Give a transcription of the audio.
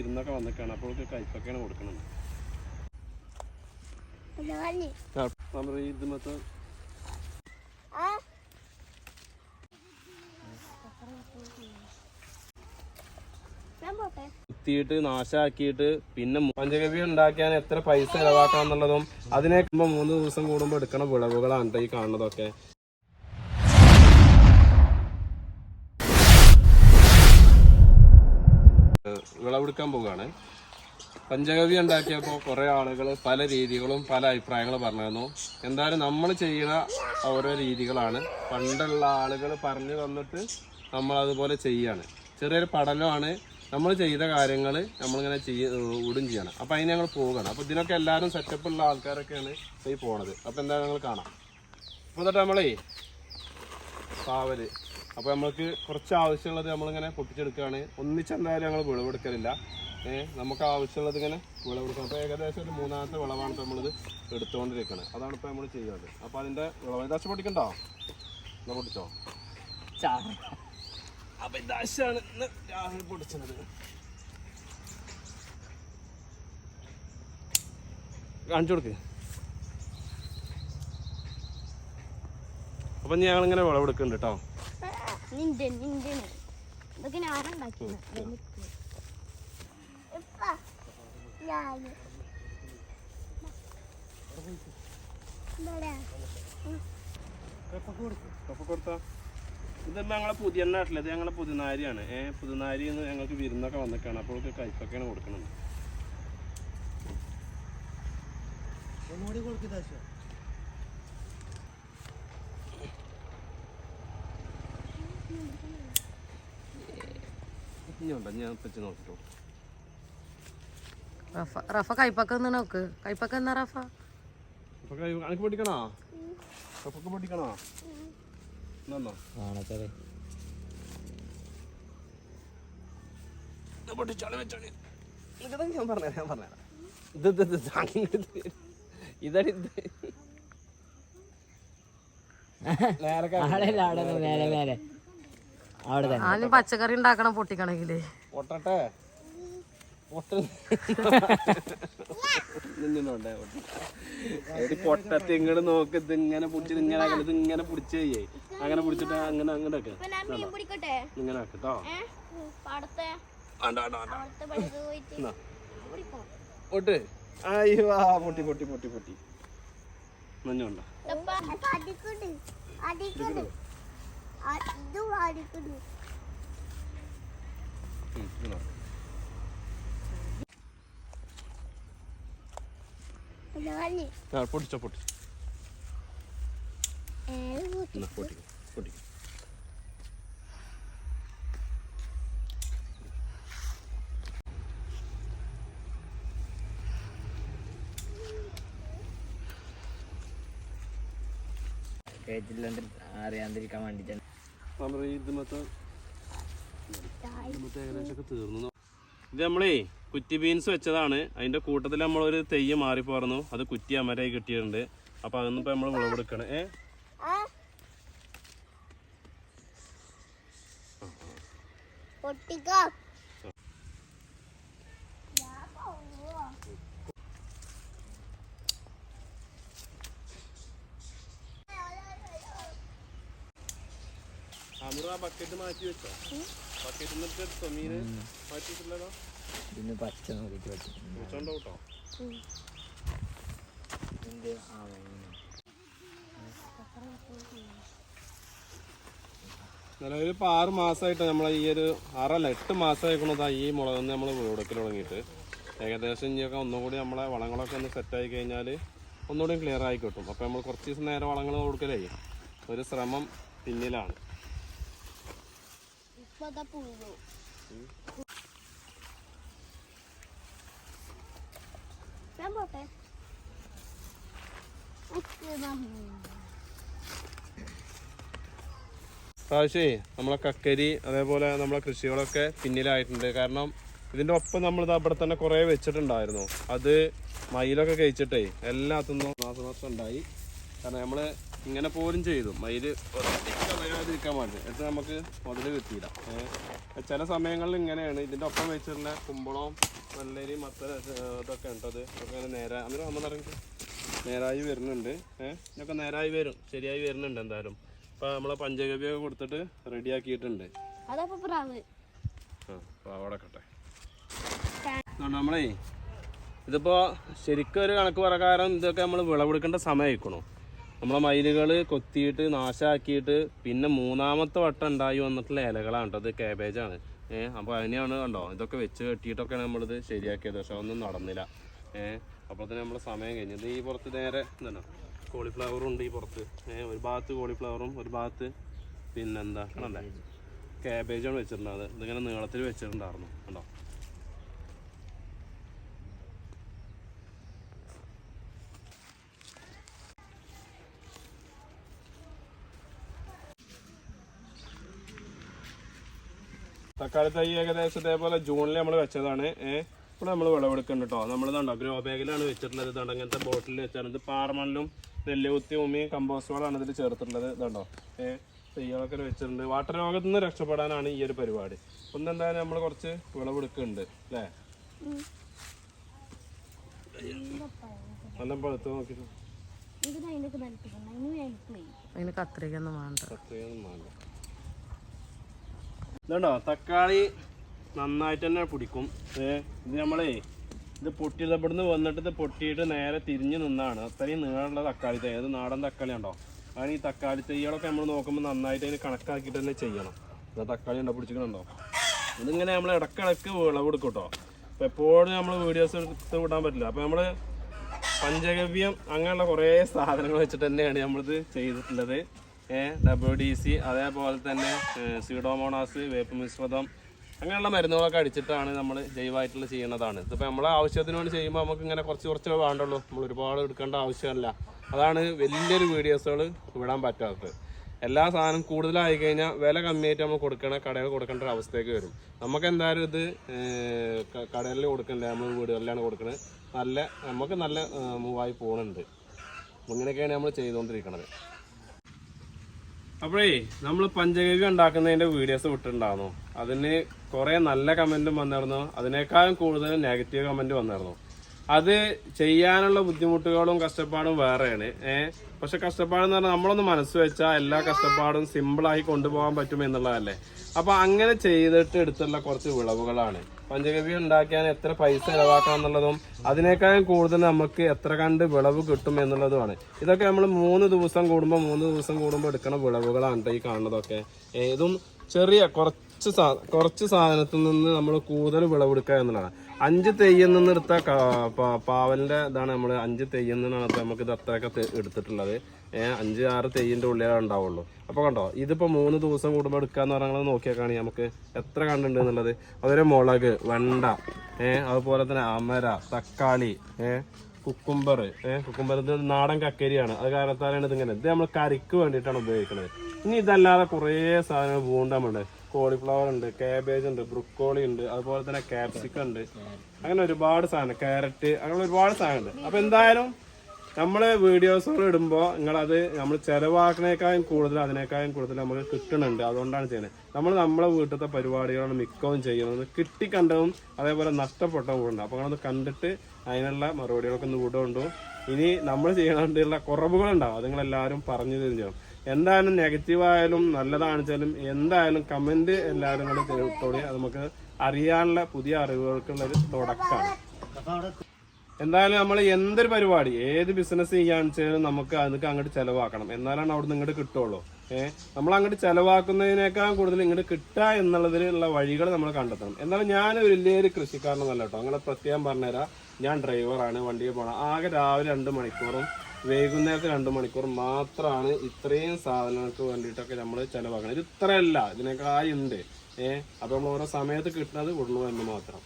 ഇരുന്നൊക്കെ വന്നിക്കാണ്. അപ്പോൾ കൈപ്പൊക്കെയാണ് കൊടുക്കുന്നത് ഈ ഇത് മൊത്തം പോട്ടെ. കുത്തിയിട്ട് നാശാക്കിയിട്ട് പിന്നെ പഞ്ചഗവ്യ ഉണ്ടാക്കാൻ എത്ര പൈസ ചെലവാക്കണം എന്നുള്ളതും അതിനൊക്കെ മൂന്ന് ദിവസം കൂടുമ്പോ എടുക്കണ വിളവുകളാണ് ഈ കാണുന്നതൊക്കെ. വിളവെടുക്കാൻ പോവുകയാണ്. പഞ്ചഗവ്യ ഉണ്ടാക്കിയപ്പോൾ കുറേ ആളുകൾ പല രീതികളും പല അഭിപ്രായങ്ങളും പറഞ്ഞിരുന്നു. എന്തായാലും നമ്മൾ ചെയ്യുന്ന ഓരോ രീതികളാണ്. പണ്ടുള്ള ആളുകൾ പറഞ്ഞു തന്നിട്ട് നമ്മൾ അതുപോലെ ചെയ്യാണ്. ചെറിയൊരു പഠനമാണ്. നമ്മൾ ചെയ്ത കാര്യങ്ങൾ നമ്മളിങ്ങനെ ചെയ്യ ഇടും ചെയ്യണം. അപ്പോൾ അതിന് ഞങ്ങൾ പോവുകയാണ്. അപ്പോൾ ഇതിനൊക്കെ എല്ലാവരും സെറ്റപ്പുള്ള ആൾക്കാരൊക്കെയാണ് ഈ പോണത്. അപ്പോൾ എന്തായാലും ഞങ്ങൾ കാണാം. അപ്പോൾ തൊട്ട് നമ്മളേ പാവൽ. അപ്പോൾ നമ്മൾക്ക് കുറച്ച് ആവശ്യമുള്ളത് നമ്മളിങ്ങനെ പൊട്ടിച്ചെടുക്കുകയാണ്. ഒന്നിച്ചെന്തായാലും ഞങ്ങൾ വിളവെടുക്കലില്ല. ഏഹ് നമുക്ക് ആവശ്യമുള്ളത് ഇങ്ങനെ വിളവെടുക്കണം. അപ്പോൾ ഏകദേശം ഒരു മൂന്നാമത്തെ വിളവാണ് നമ്മളിത് എടുത്തുകൊണ്ടിരിക്കുന്നത് അതാണ് ഇപ്പോൾ നമ്മൾ ചെയ്യുന്നത്. അപ്പോൾ അതിന്റെ വിളവ് ദാശ പൊട്ടിക്കണ്ടോ? എന്നാൽ പൊട്ടിച്ചോ? അപ്പോൾ ദശയാണ് ഇന്ന് രാവിലെ പൊട്ടിച്ചത്. കാണിച്ചു കൊടുക്ക്. അപ്പം ഞങ്ങളിങ്ങനെ വിളവെടുക്കുന്നുണ്ട് കേട്ടോ നിന്റെ നിന്റെ ഇതൊക്കെ ഞാനുണ്ടാക്കിയത് ഇപ്പ ഞാൻ. ഇവിടെ കപ്പ കൊടുത്താ? ഇത് ഞങ്ങളെ പുതിയ നാട്ടിലെ? ഇത് ഞങ്ങളെ പുതുനാരിയാണ്. ഏഹ് പുതുനാരി എന്ന് ഞങ്ങൾക്ക് വിരുന്നൊക്കെ വന്നേക്കാണ്. അപ്പോൾ കൈപ്പൊക്കെയാണ് കൊടുക്കുന്നത് ഇനിയുണ്ടോ ഞാൻ വെച്ച് നോക്കിട്ടോ റഫ റഫ കൈപ്പക്ക നോക്ക്. കൈപ്പക്ക എന്നാ റഫ? കൈ അനക്ക് പൊട്ടിക്കണോ? കപ്പൊക്കെ പൊട്ടിക്കണോ? ഞാൻ പറഞ്ഞുതരാം ഞാൻ പറഞ്ഞുതരാം ഇത് ഇത് ഇത് ഇതാണ് ഇത്. നേരെ നേരെ മേലെ. അവിടെ തന്നെ. ആദ്യം പച്ചക്കറി ഉണ്ടാക്കണം പൊട്ടിക്കണമെങ്കിൽ പൊട്ടട്ടെ? പൊട്ട. നിന്നുണ്ടേ പൊട്ടത്തെ ഇങ്ങോട്ട് നോക്ക് ഇതിങ്ങനെ ഇങ്ങനെ പിടിച്ചിട്ട് ഇങ്ങനെ ഇങ്ങനെ പിടിച്ച് ചെയ്യേ. അങ്ങനെ പിടിച്ചിട്ട് അങ്ങനെ അങ്ങനെ ഒക്കെ ഞാൻ മീൻ പിടിക്കട്ടെ? ഇങ്ങനെ ആക്കട്ടോ പൊട്ട്. അയ്യോ പൊട്ടി പൊട്ടി പൊട്ടി പൊട്ടി. മഞ്ഞുണ്ടോ? അറിയാതിരിക്കാൻ പൊട്ടിച്ചോ പൊട്ടി ഏഴ് കൂട്ടി എന്നാ പൊട്ടി പൊട്ടി കേട്ടില്ലാണ്ട് അറിയാണ്ടിരിക്കാൻ വേണ്ടിട്ടാണ്. ഇത് മൊത്തം ഇത് മൊത്തം ഏകദേശമൊക്കെ തീർന്നു. ഇത് നമ്മളേ കുറ്റി ബീൻസ് വെച്ചതാണ്. അതിന്റെ കൂട്ടത്തിൽ നമ്മളൊരു തെയ്യ് മാറിപ്പോർന്നു അത് കുറ്റി അമരായി കിട്ടിയിട്ടുണ്ട്. അപ്പൊ അതൊന്നും ഇപ്പൊ നമ്മൾ വിളവെടുക്കണം ഏ? പൊട്ടിക്കോ അമൃത ആ ബക്കറ്റ് മാറ്റി വെച്ചോ ബക്കറ്റ് എന്നിട്ട് എടുത്തോ മീന് മാറ്റിയിട്ടില്ലല്ലോ ഇതിന് പച്ച നോക്കിട്ട്. നിലവിൽ ഇപ്പോൾ ആറ് മാസമായിട്ട് നമ്മൾ ഈ ഒരു ആറല്ല എട്ട് മാസമായിക്കണതാ ഈ മുളക് നമ്മൾ വീടൊക്കെ തുടങ്ങിയിട്ട്. ഏകദേശം ഇനിയൊക്കെ ഒന്നുകൂടി നമ്മളെ വളങ്ങളൊക്കെ ഒന്ന് സെറ്റായി കഴിഞ്ഞാൽ ഒന്നുകൂടി ക്ലിയർ ആയി കിട്ടും. അപ്പോൾ നമ്മൾ കുറച്ച് ദിവസം നേരെ വളങ്ങൾ കൊടുക്കലേ. ഒരു ശ്രമം പിന്നിലാണ്. പുഴു ഞാൻ പോട്ടെ. പ്രാവശ്യമേ നമ്മളെ കക്കരി അതേപോലെ നമ്മളെ കൃഷികളൊക്കെ പിന്നിലായിട്ടുണ്ട്. കാരണം ഇതിന്റെ ഒപ്പം നമ്മൾ അവിടെ തന്നെ കുറേ വെച്ചിട്ടുണ്ടായിരുന്നു. അത് മയിലൊക്കെ കഴിച്ചിട്ടേ എല്ലാത്തുനിന്നും നാശനഷ്ടം ഉണ്ടായി. കാരണം നമ്മൾ ഇങ്ങനെ പോലും ചെയ്തു. മയിൽ വീഴാതിരിക്കാൻ വേണ്ടി എന്നിട്ട് നമുക്ക് മുതൽ കിട്ടിയില്ല. ചില സമയങ്ങളിൽ ഇങ്ങനെയാണ്. ഇതിന്റെ ഒപ്പം വെച്ചിരുന്ന കുമ്പളവും നല്ലരി മത്ത ഇതൊക്കെ ഉണ്ടത് ഒക്കെ നേരെ അന്നേരം നമ്മൾ ഇറങ്ങി നേരായി വരുന്നുണ്ട്. ഏഹ് ഇതൊക്കെ നേരായി വരും. ശരിയായി വരുന്നുണ്ട് എന്തായാലും. ഇപ്പം നമ്മളെ പഞ്ചഗവ്യൊക്കെ കൊടുത്തിട്ട് റെഡിയാക്കിയിട്ടുണ്ട് ആക്കിയിട്ടുണ്ട്. പ്രാവ്. ആ അപ്പോൾ അവിടെ കട്ടെ നമ്മളേ ഇതിപ്പോൾ ശരിക്കും ഒരു കണക്ക് പ്രകാരം ഇതൊക്കെ നമ്മൾ വിളവെടുക്കേണ്ട സമയമായിക്കണു നമ്മളെ മയിലുകൾ കൊത്തിയിട്ട് നാശാക്കിയിട്ട് പിന്നെ മൂന്നാമത്തെ വട്ടം ഉണ്ടായി വന്നിട്ടുള്ള ഇലകളാണ് കേട്ടോ. ഇത് കാബേജാണ് ഏഹ് അപ്പോൾ അതിനെയാണ് കണ്ടോ? ഇതൊക്കെ വെച്ച് കെട്ടിയിട്ടൊക്കെയാണ് നമ്മളിത് ശരിയാക്കിയത്. പക്ഷെ ഒന്നും നടന്നില്ല. ഏഹ് അപ്പോൾ തന്നെ നമ്മളെ സമയം കഴിഞ്ഞത് ഈ പുറത്ത് നേരെ എന്താണ് കോളിഫ്ലവറും ഉണ്ട് ഈ പുറത്ത്. ഏഹ് ഒരു ഭാഗത്ത് കോളിഫ്ലവറും ഒരു ഭാഗത്ത് പിന്നെന്താ? ആണല്ലേ? കാബേജാണ് വെച്ചിട്ടുണ്ടായത് ഇതിങ്ങനെ നീളത്തിൽ വെച്ചിട്ടുണ്ടായിരുന്നു. കണ്ടോ? തക്കാളി തൈ ഏകദേശം ഇതേപോലെ ജൂണിൽ നമ്മൾ വെച്ചതാണ്. ഏഹ് ഇവിടെ നമ്മൾ വിളവെടുക്കുന്നുണ്ട് കേട്ടോ നമ്മൾ കണ്ടോ ഗ്രോ ബാഗിലാണ് വെച്ചിട്ടുള്ളത്. ഇതുണ്ട് അങ്ങനത്തെ ബോട്ടിൽ വെച്ചാണ്. ഇത് പാറമണ്ണും നെല്ലുകുത്തി ഉമ്മിയും കമ്പോസ്റ്റ് വളമാണ് ഇതിൽ ചേർത്തിട്ടുള്ളത്. ഇതുണ്ടോ ഏഹ് തെയ്യങ്ങളൊക്കെ വെച്ചിട്ടുണ്ട്. വാട്ടർ രോഗത്തിൽ നിന്ന് രക്ഷപ്പെടാനാണ് ഈ ഒരു പരിപാടി. ഒന്ന് എന്തായാലും നമ്മൾ കുറച്ച് വിളവെടുക്കുന്നുണ്ട് അല്ലേ? നല്ല പഴുത്ത് നോക്കി ഇത് അതിനൊക്കെ നനച്ചിട്ടുണ്ട് അതിന് കത്രികൊന്നും വേണ്ട. അത്രയൊന്നും വേണ്ട. ഇതുണ്ടോ? തക്കാളി നന്നായിട്ട് തന്നെ പിടിക്കും. ഇത് നമ്മളേ ഇത് പൊട്ടിയത് ഇവിടുന്ന് വന്നിട്ട് ഇത് പൊട്ടിയിട്ട് നേരെ തിരിഞ്ഞ് നിന്നാണ്. അത്രയും നീളമുള്ള തക്കാളി തൈ അത് നാടൻ തക്കാളി ഉണ്ടോ? അതിന് ഈ തക്കാളി തൈകളൊക്കെ നമ്മൾ നോക്കുമ്പോൾ നന്നായിട്ട് അതിന് കണക്കാക്കിയിട്ട് തന്നെ ചെയ്യണം. ഇത് തക്കാളി ഉണ്ടോ പിടിച്ചിട്ടുണ്ടോ? ഇതിങ്ങനെ നമ്മൾ ഇടക്കിടക്ക് വിളവെടുക്കും കേട്ടോ അപ്പോൾ എപ്പോഴും നമ്മൾ വീഡിയോസ് എടുത്ത് വിടാൻ പറ്റില്ല. അപ്പോൾ നമ്മൾ പഞ്ചഗവ്യം അങ്ങനെയുള്ള കുറേ സാധനങ്ങൾ വെച്ചിട്ട് തന്നെയാണ് നമ്മളിത് ചെയ്തിട്ടുള്ളത്. ഡബ്ല്യു ഡി സി അതേപോലെ തന്നെ സീഡോമോണാസ് വേപ്പ് മിശ്രിതം അങ്ങനെയുള്ള മരുന്നുകളൊക്കെ അടിച്ചിട്ടാണ് നമ്മൾ ജൈവമായിട്ടുള്ള ചെയ്യുന്നതാണ്. ഇതിപ്പോൾ നമ്മളെ ആവശ്യത്തിന് വേണ്ടി ചെയ്യുമ്പോൾ നമുക്ക് ഇങ്ങനെ കുറച്ച് കുറച്ച് വേണ്ടുള്ളൂ. നമ്മൾ ഒരുപാട് എടുക്കേണ്ട ആവശ്യമല്ല. അതാണ് വലിയൊരു വീഡിയോസുകൾ വിടാൻ പറ്റാത്തത്. എല്ലാ സാധനം കൂടുതലായി കഴിഞ്ഞാൽ വില കമ്മിയായിട്ട് നമ്മൾ കൊടുക്കണ കടയിൽ കൊടുക്കേണ്ട ഒരു അവസ്ഥയ്ക്ക് വരും. നമുക്ക് എന്തായാലും ഇത് കടയിൽ കൊടുക്കണ്ടേ നമ്മൾ വീടുകളിലാണ് കൊടുക്കുന്നത് നല്ല നമുക്ക് നല്ല മൂവായി പോകുന്നുണ്ട് ഇങ്ങനെയൊക്കെയാണ് നമ്മൾ ചെയ്തുകൊണ്ടിരിക്കുന്നത് അപ്പോഴേ നമ്മൾ പഞ്ചഗവ്യം ഉണ്ടാക്കുന്നതിന്റെ വീഡിയോസ് വിട്ടിട്ടുണ്ടായിരുന്നു. അതിന് കുറെ നല്ല കമന്റും വന്നിരുന്നു. അതിനേക്കാളും കൂടുതൽ നെഗറ്റീവ് കമന്റ് വന്നിരുന്നു. അത് ചെയ്യാനുള്ള ബുദ്ധിമുട്ടുകളും കഷ്ടപ്പാടും വേറെയാണ്. ഏഹ് പക്ഷെ കഷ്ടപ്പാടെന്ന് പറഞ്ഞാൽ നമ്മളൊന്ന് മനസ്സ് വെച്ചാൽ എല്ലാ കഷ്ടപ്പാടും സിമ്പിളായി കൊണ്ടുപോകാൻ പറ്റും എന്നുള്ളതല്ലേ. അപ്പൊ അങ്ങനെ ചെയ്തിട്ട് എടുത്തുള്ള കുറച്ച് വിളവുകളാണ്. പഞ്ചഗവ്യം ഉണ്ടാക്കിയാൽ എത്ര പൈസ ചെലവാക്കാം എന്നുള്ളതും അതിനേക്കാളും കൂടുതൽ നമുക്ക് എത്ര കണ്ട് വിളവ് കിട്ടും എന്നുള്ളതുമാണ്. ഇതൊക്കെ നമ്മൾ മൂന്ന് ദിവസം കൂടുമ്പോൾ മൂന്ന് ദിവസം കൂടുമ്പോൾ എടുക്കുന്ന വിളവുകളാണ് ഈ കാണുന്നതൊക്കെ. ഏതും ചെറിയ കുറച്ച് കുറച്ച് സാധനത്തിൽ നിന്ന് നമ്മൾ കൂടുതൽ വിളവെടുക്കുക എന്നുള്ളതാണ്. അഞ്ച് തെയ്യം നിന്ന് എടുത്ത പാവലിന്റെ ഇതാണ് നമ്മൾ അഞ്ച് തെയ്യം നിന്നാണ് ഇപ്പൊ നമുക്ക് ഇത് അത്രയൊക്കെ എടുത്തിട്ടുള്ളത്. അഞ്ച് ആറ് തെയ്യിന്റെ ഉള്ളിലാണ് ഉണ്ടാവുള്ളൂ. അപ്പോൾ കണ്ടോ ഇതിപ്പോ മൂന്ന് ദിവസം കൂടുമ്പോൾ എടുക്കാന്ന് പറഞ്ഞാൽ നോക്കിയേക്കാണ് നമുക്ക് എത്ര കണ്ടുണ്ട് എന്നുള്ളത്. അതുപോലെ മുളക് വെണ്ട ഏഹ് അതുപോലെ തന്നെ അമര തക്കാളി ഏഹ് കുക്കുംബർ. കുക്കുംബർ ഇത് നാടൻ കക്കരിയാണ്. അത് കാരണത്താലാണ് ഇതിങ്ങനെ. ഇത് നമ്മൾ കറിക്ക് വേണ്ടിയിട്ടാണ് ഉപയോഗിക്കുന്നത്. ഇനി ഇതല്ലാതെ കുറേ സാധനങ്ങൾ പൂണ്ടമുണ്ട് കോളിഫ്ലവർ ഉണ്ട് കാബേജ് ഉണ്ട് ബ്രുക്കോളി ഉണ്ട് അതുപോലെ തന്നെ കാപ്സിക്കം ഉണ്ട്. അങ്ങനെ ഒരുപാട് സാധനം ക്യാരറ്റ് അങ്ങനെ ഒരുപാട് സാധനമുണ്ട് അപ്പൊ എന്തായാലും നമ്മൾ വീഡിയോസുകൾ ഇടുമ്പോൾ നിങ്ങളത് നമ്മൾ ചെലവാക്കണേക്കാളും കൂടുതൽ അതിനേക്കാളും കൂടുതൽ നമുക്ക് കിട്ടുന്നുണ്ട് അതുകൊണ്ടാണ് ചെയ്യുന്നത്. നമ്മൾ നമ്മളെ വീട്ടിലത്തെ പരിപാടികളാണ് മിക്കവും ചെയ്യുന്നത്. കിട്ടിക്കണ്ടതും അതേപോലെ നഷ്ടപ്പെട്ടതും ഉണ്ട്. അപ്പോൾ അങ്ങനെ കണ്ടിട്ട് അതിനുള്ള മറുപടികളൊക്കെ ഒന്ന് കൂടെ ഉണ്ടോ ഇനി നമ്മൾ ചെയ്യേണ്ടതുള്ള കുറവുകളുണ്ടാവും. അത് നിങ്ങളെല്ലാവരും പറഞ്ഞു തരും എന്തായാലും നെഗറ്റീവ് ആയാലും നല്ലതാണെച്ചാലും എന്തായാലും കമന്റ് എല്ലാവരും കൂടെ ചെയ്തോളി അത് നമുക്ക് അറിയാനുള്ള പുതിയ അറിവുകൾക്കുള്ള ഒരു തുടക്കമാണ് എന്തായാലും നമ്മൾ എന്തൊരു പരിപാടി ഏത് ബിസിനസ് ചെയ്യാന്ന് വെച്ചാലും നമുക്ക് അതിനൊക്കെ അങ്ങോട്ട് ചിലവാക്കണം. എന്നാലാണ് അവിടെ നിന്ന് ഇങ്ങോട്ട് കിട്ടുള്ളൂ ഏഹ് നമ്മൾ അങ്ങോട്ട് ചിലവാക്കുന്നതിനേക്കാൾ കൂടുതൽ ഇങ്ങോട്ട് കിട്ടുക എന്നുള്ളതിലുള്ള വഴികൾ നമ്മൾ കണ്ടെത്തണം. എന്നാലും ഞാൻ വലിയൊരു കൃഷിക്കാരനൊന്നല്ല കേട്ടോ. അങ്ങനെ പ്രത്യേകം പറഞ്ഞുതരാം. ഞാൻ ഡ്രൈവറാണ് വണ്ടിയിൽ പോകണം ആകെ രാവിലെ രണ്ട് മണിക്കൂറും വൈകുന്നേരത്തെ രണ്ട് മണിക്കൂർ മാത്രമാണ് ഇത്രയും സാധനങ്ങൾക്ക് വേണ്ടിയിട്ടൊക്കെ നമ്മൾ ചിലവാക്കണം ഇത് ഇത്രയല്ല ഇതിനേക്കാളുണ്ട് ഏഹ് അപ്പം നമ്മൾ ഓരോ സമയത്ത് കിട്ടുന്നത് ഉള്ളൂ എന്ന് മാത്രം.